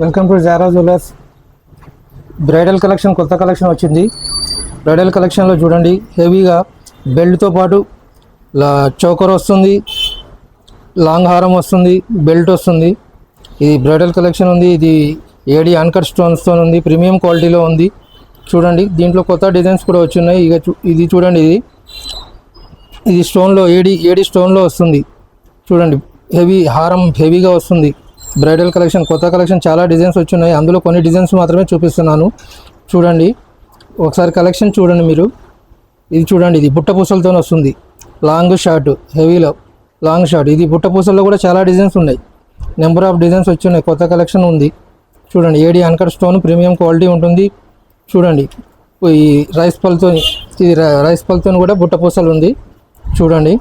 Welcome to Zara jewellers. Bridal collection కొత్త collection వచ్చింది. Bridal కలెక్షన్లో చూడండి హెవీగా బెల్ట్తో పాటు లా చోకర్ వస్తుంది లాంగ్ హారం వస్తుంది బెల్ట్ వస్తుంది. ఇది బ్రైడల్ కలెక్షన్ ఉంది ఇది ఏడి అన్కట్ స్టోన్స్తో ఉంది ప్రీమియం క్వాలిటీలో ఉంది. చూడండి దీంట్లో కొత్త డిజైన్స్ కూడా వచ్చున్నాయి. ఇక చూ- ఇది చూడండి ఇది. ఇది స్టోన్లో ఏడి ఏడి స్టోన్లో వస్తుంది. చూడండి హెవీ హారం హెవీగా వస్తుంది. బ్రైడల్ కలెక్షన్ కొత్త కలెక్షన్ చాలా డిజైన్స్ వచ్చున్నాయి. అందులో కొన్ని డిజైన్స్ మాత్రమే చూపిస్తున్నాను. చూడండి. ఒకసారి కలెక్షన్ చూడండి మీరు. ఇది చూడండి ఇది బుట్ట పూసలతో వస్తుంది. లాంగ్ షార్ట్ హెవీలో లాంగ్ షార్ట్. ఇది బుట్ట పూసల్లో కూడా చాలా డిజైన్స్ ఉన్నాయి. నెంబర్ ఆఫ్ డిజైన్స్ వచ్చున్నాయి. కొత్త కలెక్షన్ ఉంది. చూడండి AD uncut stone premium quality ఉంటుంది. చూడండి ఈ రైస్ పల్తో ఇది రైస్ పల్తో కూడా బుట్ట పూసలు ఉంది. చూడండి.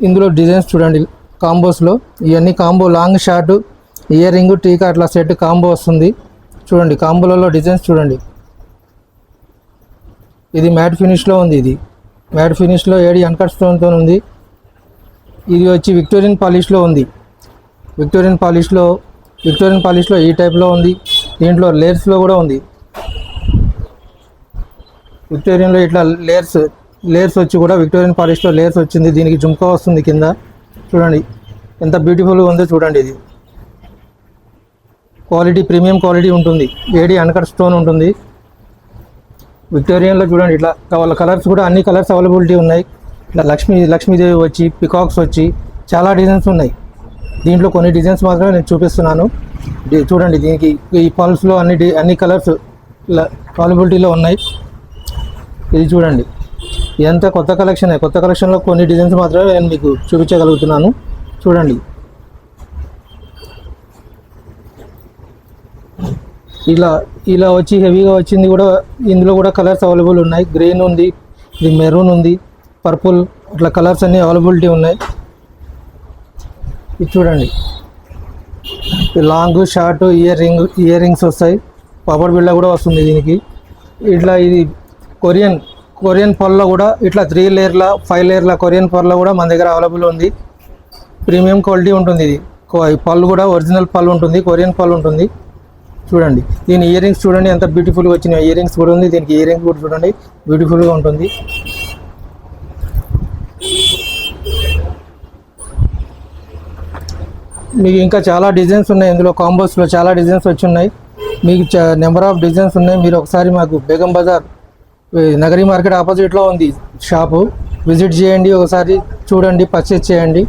ఇందులో డిజైన్స్ చూడండి. కాంబోస్లో ఇవన్నీ combo long short ear ring tikka అట్లా సెట్ కాంబో వస్తుంది. చూడండి కాంబోలలో డిజైన్స్ చూడండి. ఇది మ్యాట్ ఫినిష్లో ఉంది ఇది. మ్యాట్ ఫినిష్లో ఏడి అన్కట్ స్టోన్తో ఉంది. ఇది వచ్చి విక్టోరియన్ పాలిష్లో ఉంది. విక్టోరియన్ పాలిష్లో విక్టోరియన్ పాలిష్లో ఈ టైప్లో ఉంది. దీంట్లో లేయర్స్లో కూడా ఉంది. విక్టోరియన్లో ఇట్లా లేయర్స్ లేయర్స్ వచ్చి కూడా విక్టోరియన్ పాలిష్లో లేయర్స్ వచ్చింది. దీనికి జుంకా వస్తుంది కింద. చూడండి ఎంత బ్యూటిఫుల్గా ఉందో చూడండి ఇది. క్వాలిటీ ప్రీమియం క్వాలిటీ ఉంటుంది. ఏడి అన్కట్ స్టోన్ ఉంటుంది. విక్టోరియన్లో చూడండి ఇట్లా వాళ్ళ కలర్స్ కూడా అన్ని కలర్స్ అవైలబిలిటీ ఉన్నాయి. ఇట్లా లక్ష్మీ లక్ష్మీదేవి వచ్చి పికాక్స్ వచ్చి చాలా డిజైన్స్ ఉన్నాయి. దీంట్లో కొన్ని డిజైన్స్ మాత్రమే నేను చూపిస్తున్నాను. చూడండి దీనికి ఈ పల్స్లో అన్ని డి- అన్ని కలర్స్ అవైలబిలిటీలో ఉన్నాయి. ఇది చూడండి. ఇదంతా కొత్త కలెక్షన్ కొత్త కలెక్షన్లో కొన్ని డిజైన్స్ మాత్రమే నేను మీకు చూపించగలుగుతున్నాను. చూడండి. ఇలా ఇలా వచ్చి హెవీగా వచ్చింది కూడా ఇందులో కూడా కలర్స్ అవైలబుల్ ఉన్నాయి. గ్రీన్ ఉంది ఇది మెరూన్ ఉంది పర్పుల్ ఇట్లా కలర్స్ అన్నీ అవైలబిలిటీ ఉన్నాయి. ఇది చూడండి. Long short ear ring ear rings వస్తాయి. పవర్ బిళ్ళ కూడా వస్తుంది దీనికి. ఇట్లా ఇది కొరియన్ కొరియన్ పళ్ళలో కూడా ఇట్లా త్రీ లేయర్ల ఫైవ్ లేయర్ల కొరియన్ పళ్ళలో కూడా మన దగ్గర అవైలబుల్ ఉంది. ప్రీమియం క్వాలిటీ ఉంటుంది ఇది. పళ్ళు కూడా ఒరిజినల్ పళ్ళు ఉంటుంది కొరియన్ పళ్ళు ఉంటుంది. చూడండి దీని ఇయర్ రింగ్స్ చూడండి ఎంత బ్యూటిఫుల్గా వచ్చిన ఇయర్ రింగ్స్ కూడా ఉంది దీనికి ఇయర్ రింగ్స్ కూడా చూడండి బ్యూటిఫుల్గా ఉంటుంది. మీకు ఇంకా చాలా డిజైన్స్ ఉన్నాయి. ఇందులో కాంబోస్లో చాలా డిజైన్స్ వచ్చి ఉన్నాయి. మీకు నెంబర్ ఆఫ్ డిజైన్స్ ఉన్నాయి. మీరు ఒకసారి మాకు బేగం బజార్ నగరీ మార్కెట్ ఆపోజిట్లో ఉంది షాపు విజిట్ చేయండి ఒకసారి చూడండి పర్చేజ్ చేయండి.